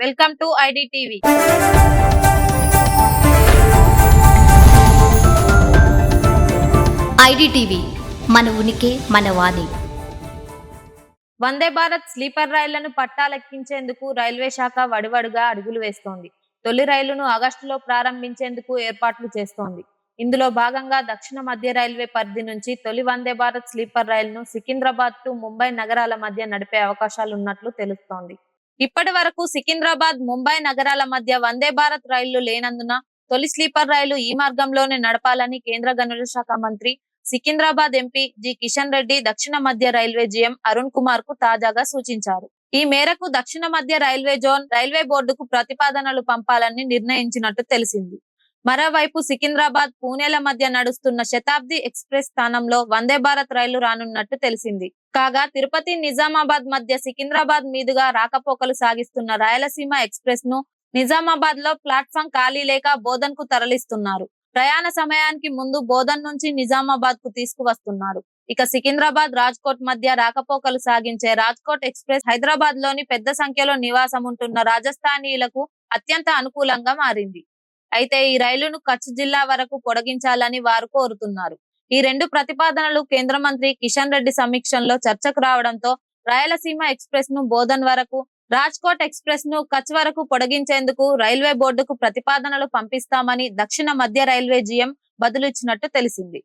Welcome to ID TV. IDTV మన ఉనికి మన వాణి. వందే భారత్ స్లీపర్ రైళ్ళను పట్టాలెక్కించేందుకు రైల్వే శాఖ వడివడిగా అడుగులు వేస్తోంది. తొలి రైలును ఆగస్టులో ప్రారంభించేందుకు ఏర్పాట్లు చేస్తోంది. ఇందులో భాగంగా దక్షిణ మధ్య రైల్వే పరిధి నుంచి తొలి వందే భారత్ స్లీపర్ రైలును సికింద్రాబాద్ టు ముంబై నగరాల మధ్య నడిపే అవకాశాలు ఉన్నట్లు తెలుస్తోంది. ఇప్పటి వరకు సికింద్రాబాద్ ముంబై నగరాల మధ్య వందే భారత్ రైళ్ళు లేనందున తొలి స్లీపర్ రైలు ఈ మార్గంలోనే నడపాలని కేంద్ర గనుల శాఖ మంత్రి సికింద్రాబాద్ ఎంపీ జి కిషన్ రెడ్డి దక్షిణ మధ్య రైల్వే జీఎం అరుణ్ కుమార్కు తాజాగా సూచించారు. ఈ మేరకు దక్షిణ మధ్య రైల్వే జోన్ రైల్వే బోర్డుకు ప్రతిపాదనలు పంపాలని నిర్ణయించినట్టు తెలిసింది. మరోవైపు సికింద్రాబాద్ పూణేల మధ్య నడుస్తున్న శతాబ్ది ఎక్స్ప్రెస్ స్థానంలో వందే భారత్ రైలు రానున్నట్టు తెలిసింది. కాగా తిరుపతి నిజామాబాద్ మధ్య సికింద్రాబాద్ మీదుగా రాకపోకలు సాగిస్తున్న రాయలసీమ ఎక్స్ప్రెస్ను నిజామాబాద్లో ప్లాట్ఫామ్ ఖాళీ లేక బోధన్కు తరలిస్తున్నారు. ప్రయాణ సమయానికి ముందు బోధన్ నుంచి నిజామాబాద్కు తీసుకువస్తున్నారు. ఇక సికింద్రాబాద్ రాజ్కోట్ మధ్య రాకపోకలు సాగించే రాజ్కోట్ ఎక్స్ప్రెస్ హైదరాబాద్లోని పెద్ద సంఖ్యలో నివాసం ఉంటున్న రాజస్థానీయులకు అత్యంత అనుకూలంగా మారింది. అయితే ఈ రైలును కచ్ జిల్లా వరకు పొడిగించాలని వారు కోరుతున్నారు. ఈ రెండు ప్రతిపాదనలు కేంద్ర మంత్రి కిషన్ రెడ్డి సమీక్షంలో చర్చకు రావడంతో రాయలసీమ ఎక్స్ప్రెస్ను బోధన్ వరకు రాజ్కోట్ ఎక్స్ప్రెస్ను కచ్ వరకు పొడిగించేందుకు రైల్వే బోర్డుకు ప్రతిపాదనలు పంపిస్తామని దక్షిణ మధ్య రైల్వే జీఎం బదులిచ్చినట్టు తెలిసింది.